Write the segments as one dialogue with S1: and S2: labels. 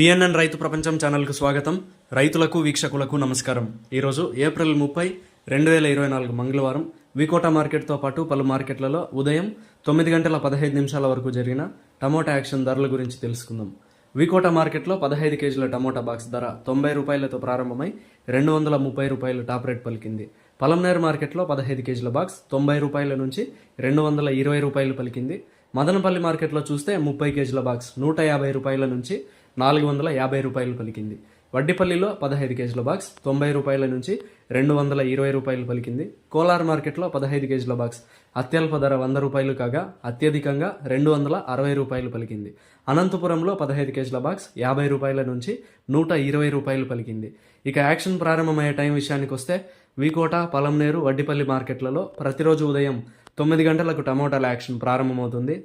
S1: PNN రైతు ప్రపంచం ఛానల్కు స్వాగతం. రైతులకు వీక్షకులకు నమస్కారం. ఈరోజు ఏప్రిల్ ముప్పై రెండు వేల ఇరవై నాలుగు మంగళవారం వికోట మార్కెట్తో పాటు పలు మార్కెట్లలో ఉదయం తొమ్మిది గంటల పదహైదు నిమిషాల వరకు జరిగిన టమోటా యాక్షన్ ధరల గురించి తెలుసుకుందాం. వికోట మార్కెట్లో పదహైదు కేజీల టమోటా బాక్స్ ధర తొంభై రూపాయలతో ప్రారంభమై రెండు వందల ముప్పై రూపాయలు టాప్ రేట్ పలికింది. పలంనేరు మార్కెట్లో పదహైదు కేజీల బాక్స్ తొంభై రూపాయల నుంచి రెండు వందల ఇరవై రూపాయలు పలికింది. మదనపల్లి మార్కెట్లో చూస్తే ముప్పై కేజీల బాక్స్ నూట యాభై రూపాయల నుంచి నాలుగు వందల యాభై రూపాయలు పలికింది. వడ్డిపల్లిలో పదహైదు కేజీల బాక్స్ తొంభై రూపాయల నుంచి రెండు వందల ఇరవై రూపాయలు పలికింది. కోలార్ మార్కెట్లో పదహైదు కేజీల బాక్స్ అత్యల్ప ధర వంద రూపాయలు కాగా అత్యధికంగా రెండు వందల అరవై రూపాయలు పలికింది. అనంతపురంలో పదహైదు కేజీల బాక్స్ యాభై రూపాయల నుంచి నూట ఇరవై రూపాయలు పలికింది. ఇక యాక్షన్ ప్రారంభమయ్యే టైం విషయానికి వస్తే వికోట పలంనేరు వడ్డిపల్లి మార్కెట్లలో ప్రతిరోజు ఉదయం తొమ్మిది గంటలకు టమోటాల యాక్షన్ ప్రారంభమవుతుంది.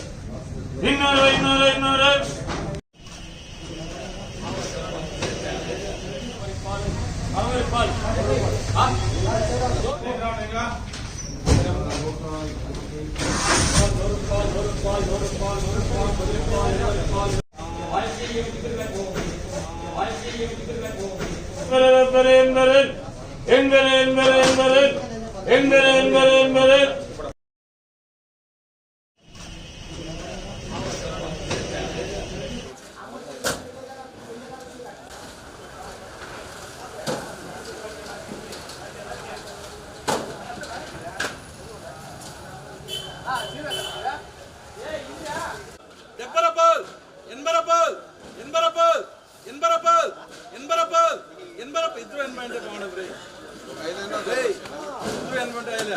S2: இன்னொரு இன்னொரு இன்னொரு. என்பது என்பது என்பது என்பது என்பது என்பது என்பது
S3: ಎನ್ಬರಪ್ಪ ಎನ್ಬರಪ್ಪ ಎನ್ಬರಪ್ಪ ಎನ್ಬರಪ್ಪ ಇದ್ರು ಎನ್ಬೆಂಟ್ ಮಾಡಬ್ರಿ ಇದ್ರು ಎನ್ಬೆಂಟ್
S2: ಇಲ್ಲ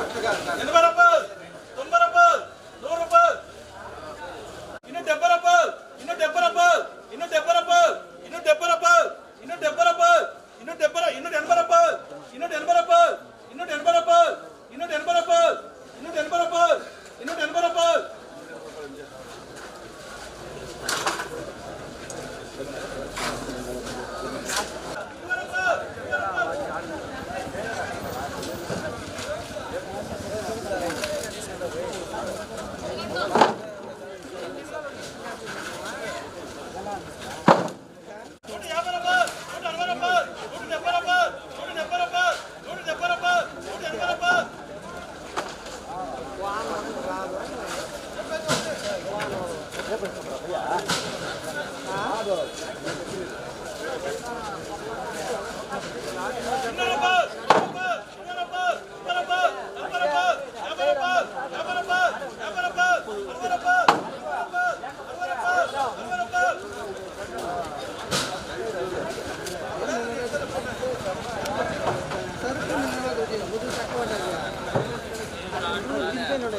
S2: అట్లా కాదు no le